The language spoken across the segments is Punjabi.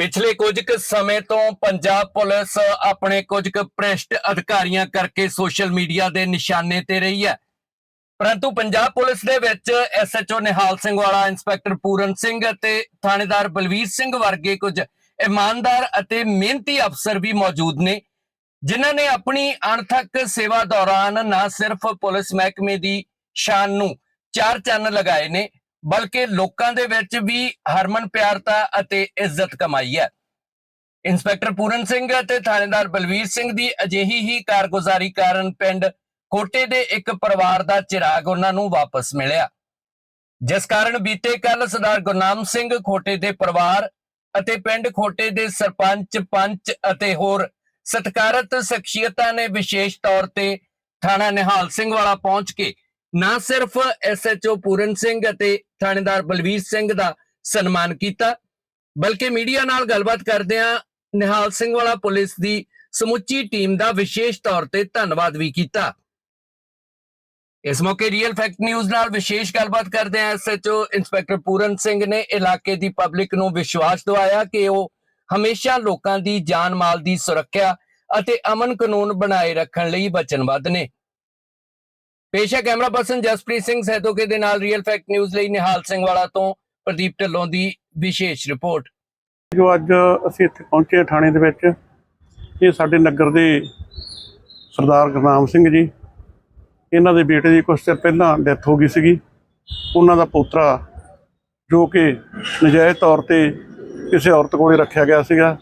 ਪਿਛਲੇ ਕੁਝ ਕੁ ਸਮੇਂ ਤੋਂ ਪੰਜਾਬ ਪੁਲਿਸ ਆਪਣੇ ਕੁਝ ਕੁ ਭ੍ਰਿਸ਼ਟ ਅਧਿਕਾਰੀਆਂ ਕਰਕੇ ਸੋਸ਼ਲ ਮੀਡੀਆ ਦੇ ਨਿਸ਼ਾਨੇ ਤੇ ਰਹੀ ਹੈ। ਪਰੰਤੂ ਪੰਜਾਬ ਪੁਲਿਸ ਦੇ ਵਿੱਚ ਐਸਐਚਓ ਨਿਹਾਲ ਸਿੰਘ ਵਾਲਾ, ਇੰਸਪੈਕਟਰ ਪੂਰਨ ਸਿੰਘ ਅਤੇ ਥਾਣੇਦਾਰ ਬਲਵੀਰ ਸਿੰਘ ਵਰਗੇ ਕੁਝ ਇਮਾਨਦਾਰ ਅਤੇ ਮਿਹਨਤੀ ਅਫਸਰ ਵੀ ਮੌਜੂਦ ਨੇ, ਜਿਨ੍ਹਾਂ ਨੇ ਆਪਣੀ ਅਣਥੱਕ ਸੇਵਾ ਦੌਰਾਨ ਨਾ ਸਿਰਫ ਪੁਲਿਸ ਮਹਿਕਮੇ ਦੀ ਸ਼ਾਨ ਨੂੰ ਚਾਰ ਚੰਨ ਲਗਾਏ ਨੇ ਬਲਕਿ ਲੋਕਾਂ ਦੇ ਵਿੱਚ ਵੀ ਹਰਮਨ ਪਿਆਰਤਾ ਅਤੇ ਇੱਜ਼ਤ ਕਮਾਈ ਹੈ। ਇੰਸਪੈਕਟਰ ਪੂਰਨ ਸਿੰਘ ਅਤੇ ਥਾਣੇਦਾਰ ਬਲਵੀਰ ਸਿੰਘ ਦੀ ਅਜਿਹੀ ਹੀ ਕਾਰਗੁਜ਼ਾਰੀ ਕਾਰਨ ਪਿੰਡ ਖੋਟੇ ਦੇ ਇੱਕ ਪਰਿਵਾਰ ਦਾ ਚਿਰਾਗ ਉਹਨਾਂ ਨੂੰ ਵਾਪਸ ਮਿਲਿਆ। ਜਿਸ ਕਾਰਨ ਬੀਤੇ ਕੱਲ ਸਰਦਾਰ ਗੁਰਨਾਮ ਸਿੰਘ ਖੋਟੇ ਦੇ ਪਰਿਵਾਰ ਅਤੇ ਪਿੰਡ ਖੋਟੇ ਦੇ ਸਰਪੰਚ, ਪੰਚ ਅਤੇ ਹੋਰ ਸਤਿਕਾਰਤ ਸ਼ਖਸੀਅਤਾਂ ਨੇ ਵਿਸ਼ੇਸ਼ ਤੌਰ ਤੇ ਥਾਣਾ ਨਿਹਾਲ ਸਿੰਘ ਵਾਲਾ ਪਹੁੰਚ ਕੇ ਨਾ ਸਿਰਫ ਐਸਐਚਓ ਪੂਰਨ ਸਿੰਘ ਅਤੇ ਥਾਣੇਦਾਰ ਬਲਵੀਰ ਸਿੰਘ ਦਾ ਸਨਮਾਨ ਕੀਤਾ, ਬਲਕਿ ਮੀਡੀਆ ਨਾਲ ਗੱਲਬਾਤ ਕਰਦਿਆਂ ਨਿਹਾਲ ਸਿੰਘ ਵਾਲਾ ਪੁਲਿਸ ਦੀ ਸਮੁੱਚੀ ਟੀਮ ਦਾ ਵਿਸ਼ੇਸ਼ ਤੌਰ ਤੇ ਧੰਨਵਾਦ ਵੀ ਕੀਤਾ। ਇਸ ਮੌਕੇ ਰੀਅਲ ਫੈਕਟ ਨਿਊਜ਼ ਨਾਲ ਵਿਸ਼ੇਸ਼ ਗੱਲਬਾਤ ਕਰਦੇ ਆ ਐਸਐਚਓ ਇੰਸਪੈਕਟਰ ਪੂਰਨ ਸਿੰਘ ਨੇ ਇਲਾਕੇ ਦੀ ਪਬਲਿਕ ਨੂੰ ਵਿਸ਼ਵਾਸ ਦਿਵਾਇਆ ਕਿ ਉਹ ਹਮੇਸ਼ਾ ਲੋਕਾਂ ਦੀ ਜਾਨ ਮਾਲ ਦੀ ਸੁਰੱਖਿਆ ਅਤੇ ਅਮਨ ਕਾਨੂੰਨ ਬਣਾਏ ਰੱਖਣ ਲਈ ਵਚਨਬੱਧ ਨੇ। ਪੇਸ਼ਾ ਕੈਮਰਾ ਪਰਸਨ ਜਸਪ੍ਰੀਤ ਸਿੰਘ ਸਹਿਤੋਕੇ ਦੇ ਨਾਲ ਰੀਅਲ ਫੈਕਟ ਨਿਊਜ਼ ਲਈ ਨਿਹਾਲ ਸਿੰਘ ਵਾਲਾ ਤੋਂ ਪ੍ਰਦੀਪ ਢੱਲੋਂ ਦੀ ਵਿਸ਼ੇਸ਼ ਰਿਪੋਰਟ। ਜੋ ਅੱਜ ਅਸੀਂ ਇੱਥੇ ਪਹੁੰਚੇ ਥਾਣੇ ਦੇ ਵਿੱਚ, ਇਹ ਸਾਡੇ ਨਗਰ ਦੇ ਸਰਦਾਰ ਗੁਰਨਾਮ ਸਿੰਘ ਜੀ। ਇਹਨਾਂ ਦੇ ਬੇਟੇ ਦੀ ਕੁਝ ਚਿਰ ਪਹਿਲਾਂ ਡੈਥ ਹੋ ਗਈ ਸੀਗੀ। ਉਹਨਾਂ ਦਾ ਪੋਤਰਾ, ਜੋ ਕਿ ਨਜਾਇਜ਼ ਤੌਰ ਤੇ ਕਿਸੇ ਔਰਤ ਕੋਲੇ ਰੱਖਿਆ ਗਿਆ ਸੀਗਾ।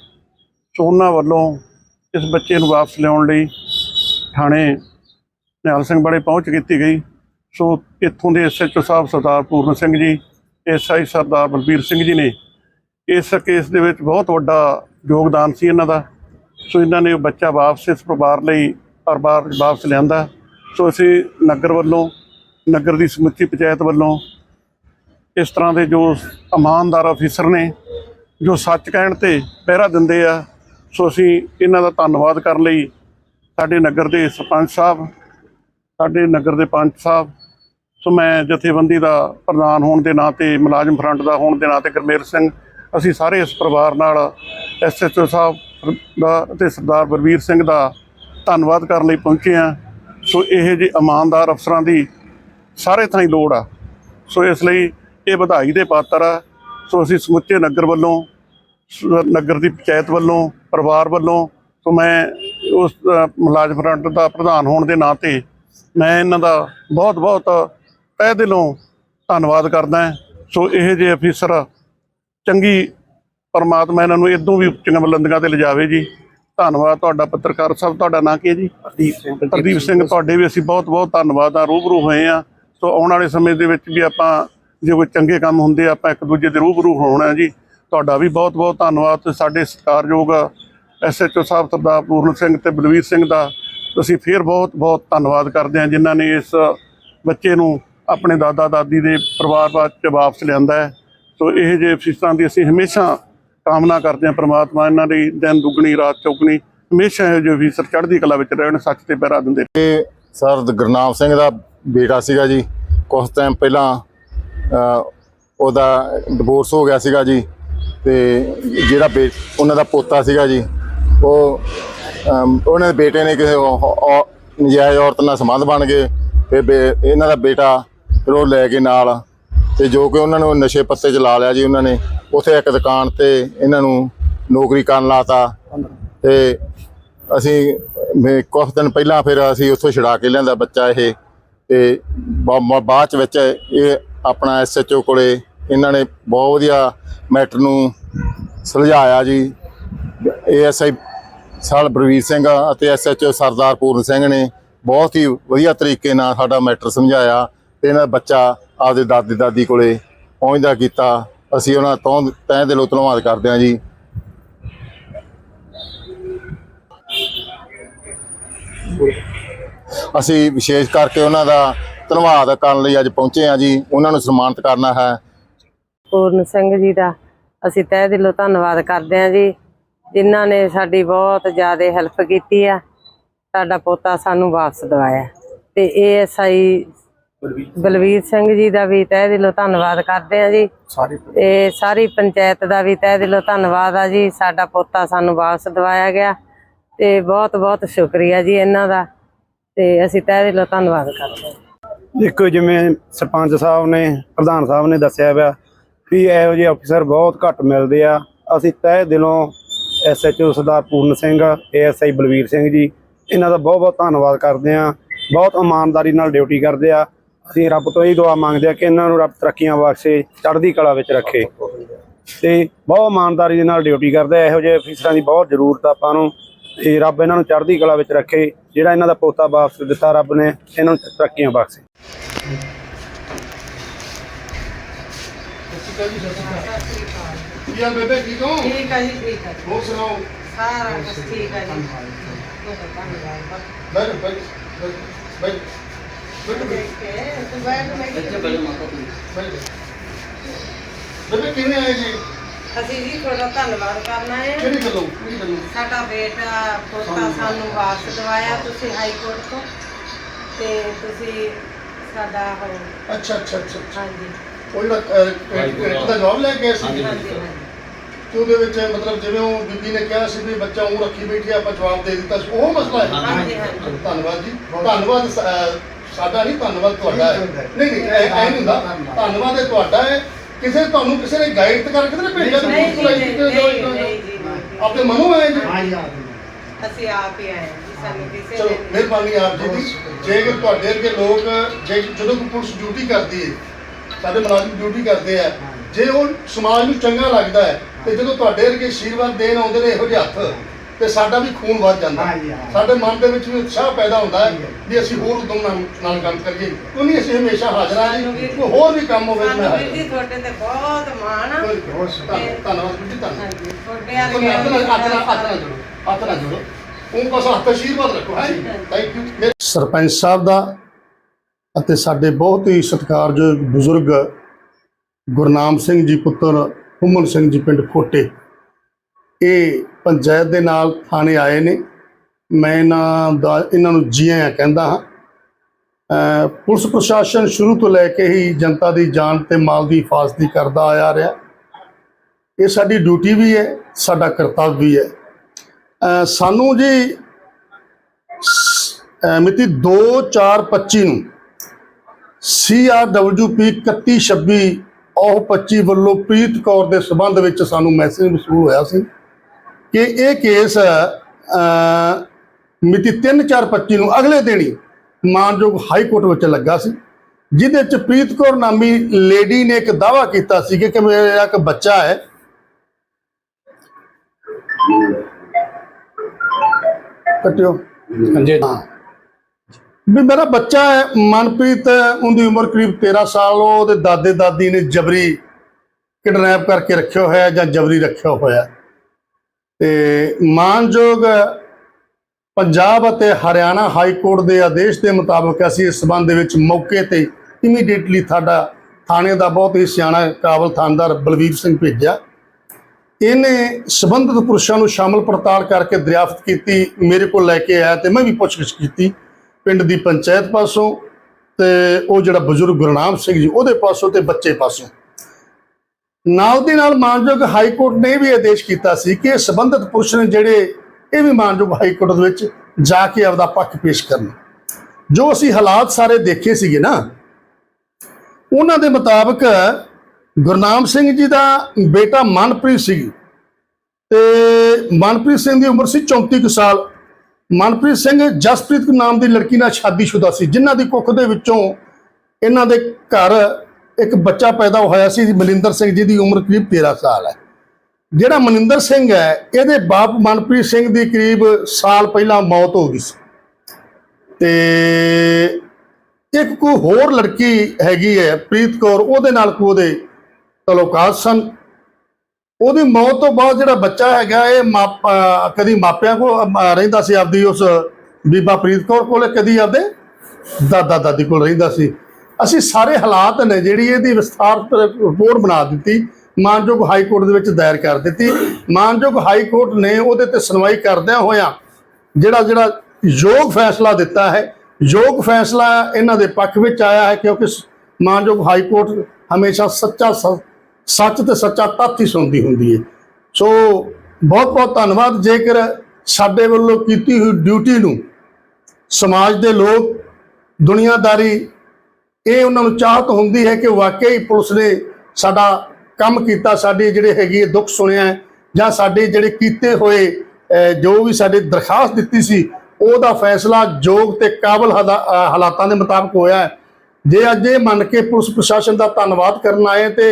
ਸੋ ਉਹਨਾਂ ਵੱਲੋਂ ਇਸ ਬੱਚੇ ਨੂੰ ਵਾਪਸ ਲਿਆਉਣ ਲਈ ਥਾਣੇ ਨਿਹਾਲ ਸਿੰਘ ਬੜੇ ਪਹੁੰਚ ਕੀਤੀ ਗਈ। ਸੋ ਇੱਥੋਂ ਦੇ ਐਸਐਚਓ ਸਾਹਿਬ ਸਰਦਾਰ ਪੂਰਨ ਸਿੰਘ ਜੀ ਐਸਆਈ ਸਰਦਾਰ ਬਲਬੀਰ ਸਿੰਘ ਜੀ ਨੇ ਇਸ ਕੇਸ ਦੇ ਵਿੱਚ ਬਹੁਤ ਵੱਡਾ ਯੋਗਦਾਨ ਸੀ ਇਹਨਾਂ ਦਾ। ਸੋ ਇਹਨਾਂ ਨੇ ਬੱਚਾ ਵਾਪਸ ਇਸ ਪਰਿਵਾਰ ਲਈ ਪਰਿਵਾਰ ਵਾਪਸ ਲਿਆਂਦਾ। ਸੋ ਅਸੀਂ ਨਗਰ ਵੱਲੋਂ, ਨਗਰ ਦੀ ਸਮੁੱਚੀ ਪੰਚਾਇਤ ਵੱਲੋਂ ਇਸ ਤਰ੍ਹਾਂ ਦੇ ਜੋ ਇਮਾਨਦਾਰ ਅਫੀਸਰ ਨੇ, ਜੋ ਸੱਚ ਕਹਿਣ ਤੇ ਪਹਿਰਾ ਦਿੰਦੇ ਆ, ਸੋ ਅਸੀਂ ਇਹਨਾਂ ਦਾ ਧੰਨਵਾਦ ਕਰਨ ਲਈ ਸਾਡੇ ਨਗਰ ਦੇ ਸਰਪੰਚ ਸਾਹਿਬ ਸਾਡੇ ਨਗਰ ਦੇ ਪੰਚ ਸਾਹਿਬ, ਸੋ ਮੈਂ ਜਥੇਬੰਦੀ ਦਾ ਪ੍ਰਧਾਨ ਹੋਣ ਦੇ ਨਾਂ ਤੇ, ਮੁਲਾਜ਼ਮ ਫਰੰਟ ਦਾ ਹੋਣ ਦੇ ਨਾਂ ਤੇ ਗੁਰਮੇਲ ਸਿੰਘ, ਅਸੀਂ ਸਾਰੇ ਇਸ ਪਰਿਵਾਰ ਨਾਲ ਐਸਐਚਓ ਸਾਹਿਬ ਦਾ ਅਤੇ ਸਰਦਾਰ ਬਲਵੀਰ ਸਿੰਘ ਦਾ ਧੰਨਵਾਦ ਕਰਨ ਲਈ ਪਹੁੰਚੇ ਹਾਂ। ਸੋ ਇਹ ਜੀ ਇਮਾਨਦਾਰ ਅਫਸਰਾਂ ਦੀ ਸਾਰੇ ਥਾਂ ਹੀ ਲੋੜ ਆ। ਸੋ ਇਸ ਲਈ ਇਹ ਵਧਾਈ ਦੇ ਪਾਤਰ ਆ। ਸੋ ਅਸੀਂ ਸਮੁੱਚੇ ਨਗਰ ਵੱਲੋਂ, ਨਗਰ ਦੀ ਪੰਚਾਇਤ ਵੱਲੋਂ, ਪਰਿਵਾਰ ਵੱਲੋਂ, ਸੋ ਮੈਂ ਉਸ ਮੁਲਾਜ਼ਮ ਫਰੰਟ ਦਾ ਪ੍ਰਧਾਨ ਹੋਣ ਦੇ ਨਾਂ ਤੇ ਮੈਂ ਇਹਨਾਂ ਦਾ ਬਹੁਤ ਬਹੁਤ ਤਹਿ ਦਿਲੋਂ ਧੰਨਵਾਦ ਕਰਦਾ ਹਾਂ। ਸੋ ਇਹ ਜੇ ਅਫੀਸਰ ਚੰਗੀ ਪਰਮਾਤਮਾ ਇਹਨਾਂ ਨੂੰ ਇਦੋਂ ਵੀ ਉੱਚੀਆਂ ਬੁਲੰਦੀਆਂ ਤੇ ਲਿਜਾਵੇ ਜੀ। ਧੰਨਵਾਦ ਤੁਹਾਡਾ ਪੱਤਰਕਾਰ ਸਾਹਿਬ ਤੁਹਾਡਾ ਨਾਂ ਕੀ ਹੈ ਜੀ? ਪ੍ਰਦੀਪ ਸਿੰਘ ਪ੍ਰਦੀਪ ਸਿੰਘ ਤੁਹਾਡੇ ਵੀ ਅਸੀਂ ਬਹੁਤ ਬਹੁਤ ਧੰਨਵਾਦ ਆ ਰੂਬਰੂ ਹੋਏ ਆ ਸੋ ਆਉਣ ਵਾਲੇ ਸਮੇਂ ਦੇ ਵਿੱਚ ਵੀ ਆਪਾਂ ਜੇ ਕੋਈ ਚੰਗੇ ਕੰਮ ਹੁੰਦੇ ਆ, ਆਪਾਂ ਇੱਕ ਦੂਜੇ ਦੇ ਰੂਬਰੂ ਹੋਣਾ ਜੀ। ਤੁਹਾਡਾ ਵੀ ਬਹੁਤ ਬਹੁਤ ਧੰਨਵਾਦ ਤੇ ਸਾਡੇ ਸਤਿਕਾਰਯੋਗ ਐਸਐਚਓ ਸਾਹਿਬ ਸਰਦਾਰ ਪੂਰਨ ਸਿੰਘ ਤੇ ਬਲਵੀਰ ਸਿੰਘ ਦਾ ਅਸੀਂ ਫੇਰ ਬਹੁਤ ਬਹੁਤ ਧੰਨਵਾਦ ਕਰਦੇ ਹਾਂ ਜਿਨ੍ਹਾਂ ਨੇ ਇਸ ਬੱਚੇ ਨੂੰ ਆਪਣੇ ਦਾਦਾ, ਦਾਦੀ ਦੇ ਪਰਿਵਾਰ ਬਾਅਦ ਚ ਵਾਪਸ ਲਿਆਂਦਾ ਹੈ। ਸੋ ਇਹ ਜੇ ਅਫੀਸਰਾਂ ਦੀ ਅਸੀਂ ਹਮੇਸ਼ਾ ਕਾਮਨਾ ਕਰਦੇ ਹਾਂ ਪ੍ਰਮਾਤਮਾ ਇਹਨਾਂ ਦੀ ਦਿਨ ਦੁੱਗਣੀ, ਰਾਤ ਚੌਗਣੀ ਹਮੇਸ਼ਾ ਇਹ ਜੋ ਅਫੀਸਰ ਚੜ੍ਹਦੀ ਕਲਾ ਵਿੱਚ ਰਹਿਣ, ਸੱਚ ਤੇ ਪਹਿਰਾ ਦਿੰਦੇ ਇਹ ਸਰ ਗੁਰਨਾਮ ਸਿੰਘ ਦਾ ਬੇਟਾ ਸੀਗਾ ਜੀ। ਕੁਝ ਟਾਈਮ ਪਹਿਲਾਂ ਉਹਦਾ ਡਿਵੋਰਸ ਹੋ ਗਿਆ ਸੀਗਾ ਜੀ। ਤੇ ਜਿਹੜਾ ਬੇ, ਉਹਨਾਂ ਦਾ ਪੋਤਾ ਸੀਗਾ ਜੀ, ਉਹ ਉਹਨਾਂ ਦੇ ਬੇਟੇ ਨੇ ਕਿਸੇ ਔ- ਨਜਾਇਜ਼ ਔਰਤ ਨਾਲ ਸੰਬੰਧ ਬਣ ਗਏ ਤੇ ਬੇ- ਇਹਨਾਂ ਦਾ ਬੇਟਾ ਫਿਰ ਉਹ ਲੈ ਕੇ ਨਾਲ ਤੇ ਜੋ ਕਿ ਉਹਨਾਂ ਨੂੰ ਨਸ਼ੇ ਪੱਤੇ ਚ ਲਾ ਲਿਆ ਜੀ ਉਹਨਾਂ ਨੇ। ਉੱਥੇ ਇੱਕ ਦੁਕਾਨ ਤੇ ਇਹਨਾਂ ਨੂੰ ਨੌਕਰੀ ਕਰਨ ਲਾਤਾ ਤੇ ਅਸੀਂ ਮੈਂ ਕੁਝ ਦਿਨ ਪਹਿਲਾਂ ਫਿਰ ਅਸੀਂ ਉੱਥੋਂ ਛੁਡਾ ਕੇ ਲਿਆਂਦਾ ਬੱਚਾ ਇਹ ਤੇ ਬਾਅਦ ਚ ਵਿੱਚ ਇਹ ਆਪਣਾ ਐਸਐਚਓ ਕੋਲੇ ਇਹਨਾਂ ਨੇ ਬਹੁਤ ਵਧੀਆ ਮੈਟਰ ਨੂੰ ਸੁਲਝਾਇਆ ਜੀ। ਏਐਸਆਈ ਸਾਲ ਬਰਵੀਰ ਸਿੰਘ ਅਤੇ ਐਸਐਚਓ ਸਰਦਾਰ ਪੂਰਨ ਸਿੰਘ ਨੇ ਬਹੁਤ ਹੀ ਵਧੀਆ ਤਰੀਕੇ ਨਾਲ ਸਾਡਾ ਮੈਟਰ ਸਮਝਾਇਆ ਤੇ ਇਹਨਾਂ ਦਾ ਬੱਚਾ ਆਪਦੇ ਦਾਦੀ ਦਾਦੀ ਕੋਲੇ ਪਹੁੰਚਦਾ ਕੀਤਾ। ਅਸੀਂ ਉਹਨਾਂ ਤੋਂ ਤਹਿ ਦਿਲੋਂ ਧੰਨਵਾਦ ਕਰਦੇ ਹਾਂ ਜੀ। ਅਸੀਂ ਵਿਸ਼ੇਸ਼ ਕਰਕੇ ਉਹਨਾਂ ਦਾ ਧੰਨਵਾਦ ਕਰਨ ਲਈ ਅੱਜ ਪਹੁੰਚੇ ਹਾਂ ਜੀ। ਉਹਨਾਂ ਨੂੰ ਸਨਮਾਨਿਤ ਕਰਨਾ ਹੈ। ਪੂਰਨ ਸਿੰਘ ਜੀ ਦਾ ਅਸੀਂ ਤਹਿ ਦਿਲੋਂ ਧੰਨਵਾਦ ਕਰਦੇ ਹਾਂ ਜੀ। ਜਿਨ੍ਹਾਂ ਨੇ ਸਾਡੀ ਬਹੁਤ ਜ਼ਿਆਦਾ ਹੈਲਪ ਕੀਤੀ ਆ ਸਾਡਾ ਪੋਤਾ ਸਾਨੂੰ ਵਾਪਸ ਦਿਵਾਇਆ। ਤੇ ਏਐਸਆਈ ਬਲਵੀਰ ਸਿੰਘ। ਜੀ ਦਾ ਵੀ ਤਹਿ ਦਿਲੋਂ ਧੰਨਵਾਦ ਕਰਦੇ ਆ ਜੀ। ਤੇ ਸਾਰੀ ਪੰਚਾਇਤ ਦਾ ਵੀ ਤਹਿ ਦਿਲੋਂ ਧੰਨਵਾਦ ਆ ਜੀ। ਸਾਡਾ ਪੋਤਾ ਸਾਨੂੰ ਵਾਪਸ ਦਵਾਇਆ ਗਿਆ। ਤੇ ਬਹੁਤ ਬਹੁਤ ਸ਼ੁਕਰੀਆ ਜੀ ਇਹਨਾਂ ਦਾ। ਤੇ ਅਸੀਂ ਤਹਿ ਦਿਲੋਂ ਧੰਨਵਾਦ ਕਰਦੇ ਹਾਂ। ਦੇਖੋ ਜਿਵੇਂ ਸਰਪੰਚ ਸਾਹਿਬ ਨੇ ਪ੍ਰਧਾਨ ਸਾਹਿਬ ਨੇ ਦੱਸਿਆ ਪਿਆ ਵੀ ਇਹੋ ਜਿਹੇ ਅਫਸਰ ਬਹੁਤ ਘੱਟ ਮਿਲਦੇ ਆ। ਅਸੀਂ ਤਹਿ ਦਿਲੋਂ ਐਸਐਚਓ ਸਰਦਾਰ ਪੂਰਨ ਸਿੰਘ ਏਐਸਆਈ ਬਲਵੀਰ ਸਿੰਘ ਜੀ, ਇਹਨਾਂ ਦਾ ਬਹੁਤ ਬਹੁਤ ਧੰਨਵਾਦ ਕਰਦੇ ਆ ਬਹੁਤ ਇਮਾਨਦਾਰੀ ਨਾਲ ਡਿਊਟੀ ਕਰਦੇ ਆ। ਅਸੀਂ ਰੱਬ ਤੋਂ ਇਹ ਦੁਆ ਮੰਗਦੇ ਆ ਕਿ ਇਹਨਾਂ ਨੂੰ ਰੱਬ ਤਰੱਕੀਆਂ ਬਖਸ਼ੇ, ਚੜ੍ਹਦੀ ਕਲਾ ਵਿੱਚ ਰੱਖੇ। ਤੇ ਬਹੁਤ ਇਮਾਨਦਾਰੀ ਦੇ ਨਾਲ ਡਿਊਟੀ ਕਰਦੇ ਆ, ਇਹੋ ਜਿਹੇ ਅਫੀਸਰਾਂ ਦੀ ਬਹੁਤ ਜ਼ਰੂਰਤ ਆ ਆਪਾਂ ਨੂੰ। ਤੇ ਰੱਬ ਇਹਨਾਂ ਨੂੰ ਚੜ੍ਹਦੀ ਕਲਾ ਵਿੱਚ ਰੱਖੇ, ਜਿਹੜਾ ਇਹਨਾਂ ਦਾ ਪੋਤਾ ਵਾਪਸ ਦਿੱਤਾ ਰੱਬ ਨੇ, ਇਹਨਾਂ ਨੂੰ ਤਰੱਕੀਆਂ ਬਖਸ਼ੇ। ਯਾਰ ਬੇਬੇ ਠੀਕ ਹੋ? ਠੀਕ ਆ ਜੀ ਠੀਕ ਆ ਹੋਰ ਸੁਣਾਓ? ਸਾਰਾ ਕੁਝ ਠੀਕ ਆ ਜੀ। ਬੈਠ ਬੈਠ ਬੈਠ ਬੇਬੇ ਕਿਵੇਂ ਆਏ ਜੀ? ਅਸੀਂ ਜੀ ਤੁਹਾਡਾ ਧੰਨਵਾਦ ਕਰਨਾ ਹੈ। ਕਿਹੜੀ ਗੱਲੋਂ? ਕਿਹੜੀ ਗੱਲੋਂ? ਸਾਡਾ ਬੇਟਾ ਪੋਤਾ ਸਾਨੂੰ ਵਾਪਸ ਦਵਾਇਆ ਤੁਸੀਂ ਹਾਈ ਕੋਰਟ ਤੋਂ। ਤੇ ਤੁਸੀਂ ਸਾਡਾ ਉਹ ਅੱਛਾ ਅੱਛਾ ਅੱਛਾ ਅੱਛਾ। ਹਾਂਜੀ। ਉਹ ਜਿਹੜਾ ਕ੍ਰਿਕਟ ਦਾ ਜਵਾਬ ਲੈ ਕੇ ਗਏ ਸੀ। ਹਾਂਜੀ ਹਾਂਜੀ। ਤੇ ਉਹਦੇ ਵਿੱਚ ਮਤਲਬ ਜਿਵੇਂ ਉਹ ਬੀਬੀ ਨੇ ਕਿਹਾ ਸੀ ਵੀ ਬੱਚਾ ਉਹ ਰੱਖੀ ਬੈਠੀ ਆ, ਆਪਾਂ ਜਵਾਬ ਦੇ ਦਿੱਤਾ ਸੀ। ਉਹ ਮਸਲਾ ਹੈ। ਹਾਂਜੀ ਹਾਂਜੀ। ਧੰਨਵਾਦ ਜੀ। ਧੰਨਵਾਦ ਸ- ਸਾਡਾ ਨਹੀਂ ਧੰਨਵਾਦ ਤੁਹਾਡਾ ਹੈ। ਨਹੀਂ ਨਹੀਂ ਇਹ ਐ ਨਹੀਂ ਹੁੰਦਾ। ਧੰਨਵਾਦ ਇਹ ਤੁਹਾਡਾ ਹੈ। ਕਿਸੇ ਤੁਹਾਨੂੰ ਕਿਸੇ ਨੇ ਗਾਈਡ ਕਰਕੇ ਤਾਂ ਨਹੀਂ ਭੇਜਿਆ ਨਹੀਂ ਨਹੀਂ ਨਹੀਂ ਨਹੀਂ ਜੀ ਨਹੀਂ। ਆਪਣੇ ਮਨੋਂ ਆਏ ਜੀ। ਅਸੀਂ ਆਪ ਹੀ ਆਏ ਹਾਂ ਜੀ ਸਾਨੂੰ ਕਿਸੇ ਚਲੋ ਨੇ ਮਿਹਰਬਾਨੀ ਆਪ ਜੀ ਦੀ। ਜੇ ਕਿ ਤੁਹਾਡੇ ਅੱਗੇ ਲੋਕ ਜੇ ਜਦੋਂ ਕੋਈ ਪੁਲਿਸ ਡਿਊਟੀ ਕਰਦੀ ਹੈ ਸਾਡੇ ਮੁਲਾਜ਼ਮ ਡਿਊਟੀ ਕਰਦੇ ਆ ਜੇ ਉਹ ਸਮਾਜ ਨੂੰ ਚੰਗਾ ਲੱਗਦਾ ਹੈ ਤੇ ਜਦੋਂ ਤੁਹਾਡੇ ਅੱਗੇ ਆਸ਼ੀਰਵਾਦ ਦੇਣ ਆਉਂਦੇ ਨੇ ਇਹੋ ਜਿਹੇ ਹੱਥ ਤੇ ਸਾਡਾ ਵੀ ਖੂਨ ਵੱਧ ਜਾਂਦਾ। ਹੈ। ਸਾਡੇ ਮਨ ਦੇ ਵਿੱਚ ਵੀ ਉਤਸ਼ਾਹ ਪੈਦਾ ਹੁੰਦਾ ਹੈ ਵੀ ਅਸੀਂ ਹੋਰ ਉਦਮ ਨਾਲ ਨਾਲ ਕੰਮ ਕਰੀਏ। ਉਹਨੀ ਅਸੀਂ ਹਮੇਸ਼ਾ ਹਾਜ਼ਰ ਹਾਂ ਜੀ। ਕੋਈ ਹੋਰ ਵੀ ਕੰਮ ਹੋਵੇ ਮੈਂ ਸਾਨੂੰ ਵੀਰ ਜੀ ਤੁਹਾਡੇ ਤੇ ਬਹੁਤ ਮਾਣ ਆ। ਹਾਂ। ਧੰਨ- ਧੰਨਵਾਦ ਜੀ ਧੰਨਵਾਦ। ਹਾਂਜੀ ਤੁਹਾਡੇ ਨਾਲ ਹੱਥ ਨਾਲ ਹੱਥ ਨਾਲ ਹੱਥ ਨਾਲ ਵਰਗੇ ਜੁੜੋ ਹੱਥ ਨਾਲ ਜੁੜੋ। ਉਹ ਬਸ ਹੱਥ ਆਸ਼ੀਰਵਾਦ ਰੱਖੋ ਹੈ ਜੀ। ਥੈਂਕ ਯੂ ਸਰਪੰਚ ਸਾਹਿਬ ਦਾ ਅਤੇ ਸਾਡੇ ਬਹੁਤ ਹੀ ਸਤਿਕਾਰਯੋਗ ਬਜ਼ੁਰਗ ਗੁਰਨਾਮ ਸਿੰਘ ਜੀ ਪੁੱਤਰ ਹੁਮਨ ਸਿੰਘ ਜੀ ਪਿੰਡ ਖੋਟੇ। ਇਹ ਪੰਚਾਇਤ ਦੇ ਨਾਲ ਥਾਣੇ ਆਏ ਨੇ। ਮੈਂ ਇਹਨਾਂ ਦਾ, ਇਹਨਾਂ ਨੂੰ ਜੀ ਆਇਆਂ ਕਹਿੰਦਾ ਹਾਂ। ਪੁਲਿਸ ਪ੍ਰਸ਼ਾਸਨ ਸ਼ੁਰੂ ਤੋਂ ਲੈ ਕੇ ਹੀ ਜਨਤਾ ਦੀ ਜਾਨ ਤੇ ਮਾਲ ਦੀ ਹਿਫਾਜ਼ਤੀ ਕਰਦਾ ਆਇਆ ਰਿਹਾ। ਇਹ ਸਾਡੀ ਡਿਊਟੀ ਵੀ ਹੈ, ਸਾਡਾ ਕਰਤੱਵ ਵੀ ਹੈ। ਸਾਨੂੰ ਜੀ ਮਿਤੀ 2/4/25 ਨੂੰ CRWP 3126 ਉਹ 25 ਵੱਲੋਂ ਪ੍ਰੀਤ ਕੌਰ ਦੇ ਸਬੰਧ ਵਿੱਚ ਸਾਨੂੰ ਮੈਸੇਜ ਮਸੂਲ ਹੋਇਆ ਸੀ ਕਿ ਇਹ ਕੇਸ ਮਿਤੀ 3/4/25 ਨੂੰ ਅਗਲੇ ਦਿਨ ਹੀ ਮਾਨਯੋਗ ਹਾਈ ਕੋਰਟ ਵਿੱਚ ਲੱਗਾ ਸੀ ਜਿਹਦੇ ਵਿੱਚ ਪ੍ਰੀਤ ਕੌਰ ਨਾਮੀ ਲੇਡੀ ਨੇ ਇੱਕ ਦਾਵਾ ਕੀਤਾ ਸੀ ਕਿ ਮੇਰਾ ਇੱਕ ਬੱਚਾ ਹੈ। ਕੱਟਿਓ। ਹਾਂਜੀ। ਹਾਂ। ਵੀ ਮੇਰਾ ਬੱਚਾ ਹੈ, ਮਨਪ੍ਰੀਤ, ਉਹਦੀ ਉਮਰ ਕਰੀਬ 13 ਸਾਲ, ਉਹਦੇ ਦਾਦੇ ਦਾਦੀ ਨੇ ਜਬਰੀ ਕਿਡਨੈਪ ਕਰਕੇ ਰੱਖਿਆ ਹੋਇਆ ਜਾਂ ਜਬਰੀ ਰੱਖਿਆ ਹੋਇਆ ਤੇ ਮਾਨਯੋਗ ਪੰਜਾਬ ਅਤੇ ਹਰਿਆਣਾ ਹਾਈ ਕੋਰਟ ਦੇ ਆਦੇਸ਼ ਦੇ ਮੁਤਾਬਕ ਅਸੀਂ ਇਸ ਸਬੰਧ ਦੇ ਵਿੱਚ ਮੌਕੇ ਤੇ ਇਮੀਡੀਏਟਲੀ ਸਾਡਾ ਥਾਣੇ ਦਾ ਬਹੁਤ ਹੀ ਸਿਆਣਾ ਕਾਬਲ ਥਾਣੇਦਾਰ ਬਲਵੀਰ ਸਿੰਘ ਭੇਜਿਆ। ਇਹਨੇ ਸੰਬੰਧਿਤ ਪੁਰਸ਼ਾਂ ਨੂੰ ਸ਼ਾਮਲ ਪੜਤਾਲ ਕਰਕੇ ਦਰਿਆਫਤ ਕੀਤੀ, ਮੇਰੇ ਕੋਲ ਲੈ ਕੇ ਆਇਆ ਤੇ ਮੈਂ ਵੀ ਪੁੱਛਗਿੱਛ ਕੀਤੀ। ਪਿੰਡ ਦੀ ਪੰਚਾਇਤ ਪਾਸੋਂ ਤੇ ਉਹ ਜਿਹੜਾ ਬਜ਼ੁਰਗ ਗੁਰਨਾਮ ਸਿੰਘ ਜੀ, ਉਹਦੇ ਪਾਸੋਂ ਤੇ ਬੱਚੇ ਪਾਸੋਂ। ਨਾਲ ਦੀ ਨਾਲ ਮਾਨਯੋਗ ਹਾਈ ਕੋਰਟ ਨੇ ਵੀ ਆਦੇਸ਼ ਕੀਤਾ ਸੀ ਕਿ ਇਹ ਸੰਬੰਧਿਤ ਪੁਰਸ਼ ਨੇ ਜਿਹੜੇ ਇਹ ਵੀ ਮਾਨਯੋਗ ਹਾਈ ਕੋਰਟ ਦੇ ਵਿੱਚ ਜਾ ਕੇ ਆਪਦਾ ਪੱਖ ਪੇਸ਼ ਕਰਨ। ਜੋ ਅਸੀਂ ਹਾਲਾਤ ਸਾਰੇ ਦੇਖੇ ਸੀਗੇ ਨਾ, ਉਹਨਾਂ ਦੇ ਮੁਤਾਬਕ ਗੁਰਨਾਮ ਸਿੰਘ ਜੀ ਦਾ ਬੇਟਾ ਮਨਪ੍ਰੀਤ ਸੀ। ਤੇ ਮਨਪ੍ਰੀਤ ਸਿੰਘ ਦੀ ਉਮਰ ਸੀ 34 ਕੁ ਸਾਲ। ਮਨਪ੍ਰੀਤ ਸਿੰਘ ਜਸਪ੍ਰੀਤ ਨਾਮ ਦੀ ਲੜਕੀ ਨਾਲ ਸ਼ਾਦੀशुदा ਸੀ, ਜਿਨ੍ਹਾਂ ਦੀ ਕੁੱਖ ਦੇ ਵਿੱਚੋਂ ਇਹਨਾਂ ਦੇ ਘਰ ਇੱਕ ਬੱਚਾ ਪੈਦਾ ਹੋਇਆ ਸੀ ਮਨਿੰਦਰ ਸਿੰਘ ਜੀ ਦੀ ਉਮਰ ਕਰੀਬ 13 ਸਾਲ ਹੈ। ਜਿਹੜਾ ਮਨਿੰਦਰ ਸਿੰਘ ਹੈ, ਇਹਦੇ ਬਾਪ ਮਨਪ੍ਰੀਤ ਸਿੰਘ ਦੀ ਕਰੀਬ ਸਾਲ ਪਹਿਲਾਂ ਮੌਤ ਹੋ ਗਈ ਸੀ। ਤੇ ਇੱਕ ਕੋਈ ਹੋਰ ਲੜਕੀ ਹੈਗੀ ਹੈ, ਪ੍ਰੀਤ ਕੌਰ, ਉਹਦੇ ਨਾਲ ਕੋ ਉਹਦੇ ਤਲੋਕਾਤ ਸਨ। ਉਹਦੀ ਮੌਤ ਤੋਂ ਬਾਅਦ ਜਿਹੜਾ ਬੱਚਾ ਹੈਗਾ, ਇਹ ਮਾਪ ਕਦੀ ਮਾਪਿਆਂ ਕੋਲ ਰਹਿੰਦਾ ਸੀ ਆਪਦੀ ਉਸ ਬੀਬਾ ਪ੍ਰੀਤ ਕੌਰ ਕੋਲੇ, ਕਦੀ ਆਪਦੇ ਦਾਦਾ, ਦਾਦੀ ਕੋਲ ਰਹਿੰਦਾ ਸੀ। ਅਸੀਂ ਸਾਰੇ ਹਾਲਾਤ ਨੇ ਜਿਹੜੀ ਇਹਦੀ ਵਿਸਥਾਰਤ ਰਿਪੋਰਟ ਬਣਾ ਦਿੱਤੀ, ਮਾਨਯੋਗ ਹਾਈ ਕੋਰਟ ਦੇ ਵਿੱਚ ਦਾਇਰ ਕਰ ਦਿੱਤੀ। ਮਾਨਯੋਗ ਹਾਈ ਕੋਰਟ ਨੇ ਉਹਦੇ ਤੇ ਸੁਣਵਾਈ ਕਰਦਿਆਂ ਹੋਇਆਂ ਜਿਹੜਾ ਜਿਹੜਾ ਯੋਗ ਫੈਸਲਾ ਦਿੱਤਾ ਹੈ, ਯੋਗ ਫੈਸਲਾ ਇਹਨਾਂ ਦੇ ਪੱਖ ਵਿੱਚ ਆਇਆ ਹੈ ਕਿਉਂਕਿ ਮਾਨਯੋਗ ਹਾਈ ਕੋਰਟ ਹਮੇਸ਼ਾ ਸੱਚਾ ਸ- ਸੱਚ ਤੇ ਸੱਚਾ ਤੱਥ ਹੀ ਸੁਣਦੀ ਹੁੰਦੀ ਹੈ ਸੋ ਬਹੁਤ ਬਹੁਤ ਧੰਨਵਾਦ। ਜੇਕਰ ਸਾਡੇ ਵੱਲੋਂ ਕੀਤੀ ਹੋਈ ਡਿਊਟੀ ਨੂੰ ਸਮਾਜ ਦੇ ਲੋਕ, ਦੁਨੀਆਦਾਰੀ, ਇਹ ਉਹਨਾਂ ਨੂੰ ਚਾਹਤ ਹੁੰਦੀ ਹੈ ਕਿ ਵਾਕਈ ਪੁਲਿਸ ਨੇ ਸਾਡਾ ਕੰਮ ਕੀਤਾ, ਸਾਡੇ ਜਿਹੜੇ ਹੈਗੇ ਹੈ ਦੁੱਖ ਸੁਣਿਆ ਜਾਂ ਸਾਡੇ ਜਿਹੜੇ ਕੀਤੇ ਹੋਏ ਜੋ ਵੀ ਸਾਡੇ ਦਰਖਾਸਤ ਦਿੱਤੀ ਸੀ, ਉਹਦਾ ਫੈਸਲਾ ਯੋਗ ਤੇ ਕਾਬਲ ਹਦਾ- ਹਾਲਾਤਾਂ ਦੇ ਮੁਤਾਬਕ ਹੋਇਆ ਜੇ ਅੱਜ ਇਹ ਮੰਨ ਕੇ ਪੁਲਿਸ ਪ੍ਰਸ਼ਾਸਨ ਦਾ ਧੰਨਵਾਦ ਕਰਨ ਆਏ ਤੇ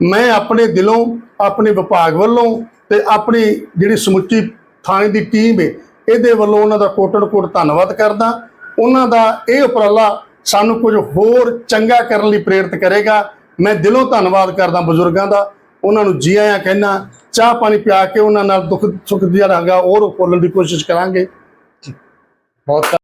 ਮੈਂ ਆਪਣੇ ਦਿਲੋਂ, ਆਪਣੇ ਵਿਭਾਗ ਵੱਲੋਂ ਤੇ ਆਪਣੀ ਜਿਹੜੀ ਸਮੁੱਚੀ ਥਾਣੇ ਦੀ ਟੀਮ ਹੈ ਇਹਦੇ ਵੱਲੋਂ ਉਹਨਾਂ ਦਾ ਕੋਟਨ ਕੋਟ ਧੰਨਵਾਦ ਕਰਦਾ। ਉਹਨਾਂ ਦਾ ਇਹ ਉਪਰਾਲਾ ਸਾਨੂੰ ਕੁਝ ਹੋਰ ਚੰਗਾ ਕਰਨ ਲਈ ਪ੍ਰੇਰਿਤ ਕਰੇਗਾ। ਮੈਂ ਦਿਲੋਂ ਧੰਨਵਾਦ ਕਰਦਾ ਬਜ਼ੁਰਗਾਂ ਦਾ। ਉਹਨਾਂ ਨੂੰ ਜੀ ਆਇਆਂ ਕਹਿਣਾ ਚਾਹ ਪਾਣੀ ਪਿਆ ਕੇ ਉਹਨਾਂ ਨਾਲ ਦੁੱਖ ਸੁੱਖ ਦੀਆਂ ਰੰਗਾਂ ਹੋਰ ਖੋਲਣ ਦੀ ਕੋਸ਼ਿਸ਼ ਕਰਾਂਗੇ। ਬਹੁਤ